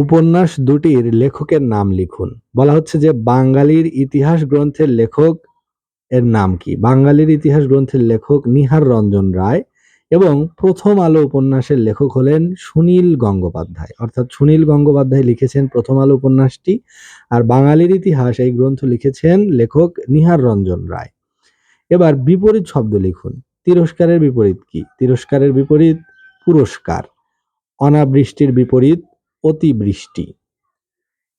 উপন্যাস দুটির লেখকের নাম লিখুন। বলা হচ্ছে যে বাঙালির ইতিহাস গ্রন্থের লেখক এর নাম কি? বাঙালির ইতিহাস গ্রন্থের লেখক নিহার রঞ্জন রায় এবং প্রথম আলো উপন্যাসের লেখক হলেন সুনীল গঙ্গোপাধ্যায়। অর্থাৎ সুনীল গঙ্গোপাধ্যায় লিখেছেন প্রথম আলো উপন্যাসটি আর বাঙালির ইতিহাস এই গ্রন্থ লিখেছেন লেখক নিহার রঞ্জন রায়। এবার বিপরীত শব্দ লিখুন। তিরস্কারের বিপরীত কি? তিরস্কারের বিপরীত পুরস্কার। অনাবৃষ্টির বিপরীত অতিবৃষ্টি।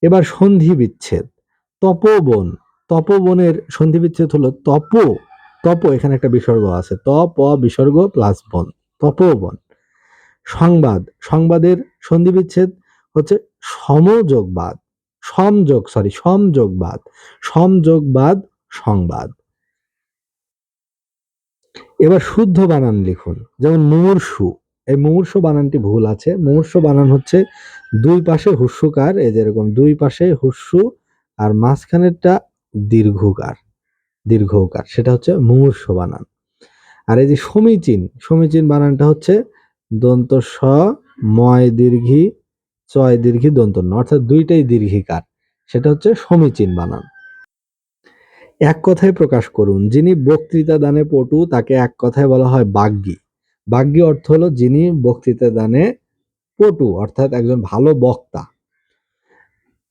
এবার সন্ধি বিচ্ছেদ। তপবন। তপবনের সন্ধি বিচ্ছেদ হলো তপ। তপ এখানে একটা বিসর্গ আছে। ত প বিসর্গ, প্লাস বন। তপবন। সংবাদ। সংবাদের সন্ধি বিচ্ছেদ হচ্ছে সমযোগবাদ। সমযোগ সরি সমযোগবাদ। সমযোগবাদ, সংবাদ। এবার শুদ্ধ বানান লিখুন। যেমন মুমূর্ষু এই মুমূর্ষু বানানটি ভুল আছে। মুমূর্ষু বানান হচ্ছে দুই পাশে হুস্যকার, এই যেরকম দুই পাশে হুস্যু আর মাঝখানেরটা দীর্ঘকার দীর্ঘকার, সেটা হচ্ছে মুমূর্ষু বানান। আর এই যে সমীচীন সমীচীন বানানটা হচ্ছে দন্ত স ময় দীর্ঘি, চয় দীর্ঘি দন্ত ন অর্থাৎ দুইটাই দীর্ঘিকার, সেটা হচ্ছে সমীচীন বানান। এক কথায় প্রকাশ করুন, যিনি বক্তৃতা দানে পটু, তাকে এক কথায় বলা হয় বাগ্যী বাগ্যী অর্থ হলো যিনি বক্তৃতা দানে পটু, অর্থাৎ একজন ভালো বক্তা,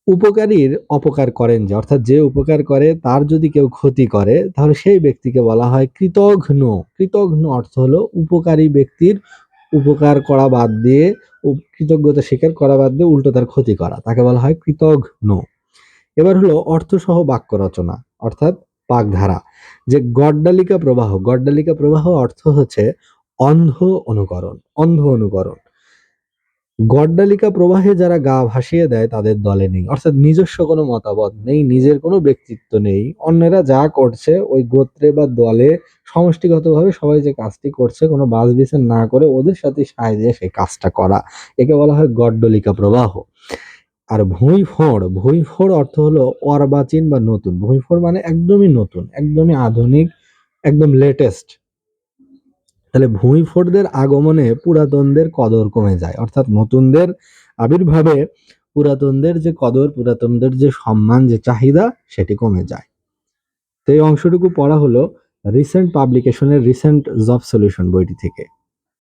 উপকারীর অপকার করেন যে, অর্থাৎ যে উপকার করে তার যদি কেউ ক্ষতি করে, তাহলে সেই ব্যক্তিকে বলা হয় কৃতঘ্ন। কৃতঘ্ন অর্থ হলো উপকারী ব্যক্তির উপকার করা বাদ দিয়ে কৃতজ্ঞতা স্বীকার করা বাদ দিয়ে উল্টো তার ক্ষতি করা, তাকে বলা হয় কৃতঘ্ন। এবার হলো অর্থসহ বাক্য রচনা, অর্থাৎ বাগধারা যে গড্ডালিকা প্রবাহ গড্ডালিকা প্রবাহ অর্থ হচ্ছে অন্ধ অনুকরণ অন্ধ অনুকরণ। গড্ডালিকা প্রবাহে যারা গা ভাসিয়ে দেয়, তাদের দলে নেই। অর্থাৎ নিজস্ব কোনো মতামত নেই, নিজের কোনো ব্যক্তিত্ব নেই। অন্যেরা যা করছে, ওই গোত্রে বা দলে সমষ্টিগতভাবে সবাই যে কাজটি করছে, কোনো বাজ বিচার না করে ওদের সাথে সায় দিয়ে সেই কাজটা করা। একে বলা হয় গড্ডলিকা প্রবাহ। আর ভুঁইফোড় ভুঁইফোড় অর্থ হলো অর্বাচীন বা নতুন। ভুঁইফোড় মানে একদমই নতুন, একদমই আধুনিক, একদম লেটেস্ট তাহলে ভূমিফোটদের আগমনে পুরাতনদের কদর কমে যায়। অর্থাৎ নতুনদের আবির্ভাবে পুরাতনদের যে কদর, পুরাতনদের যে সম্মান, যে চাহিদা, সেটি কমে যায়। তো এই অংশটুকু পড়া হলো রিসেন্ট পাবলিকেশনের রিসেন্ট জব সলিউশন বইটি থেকে।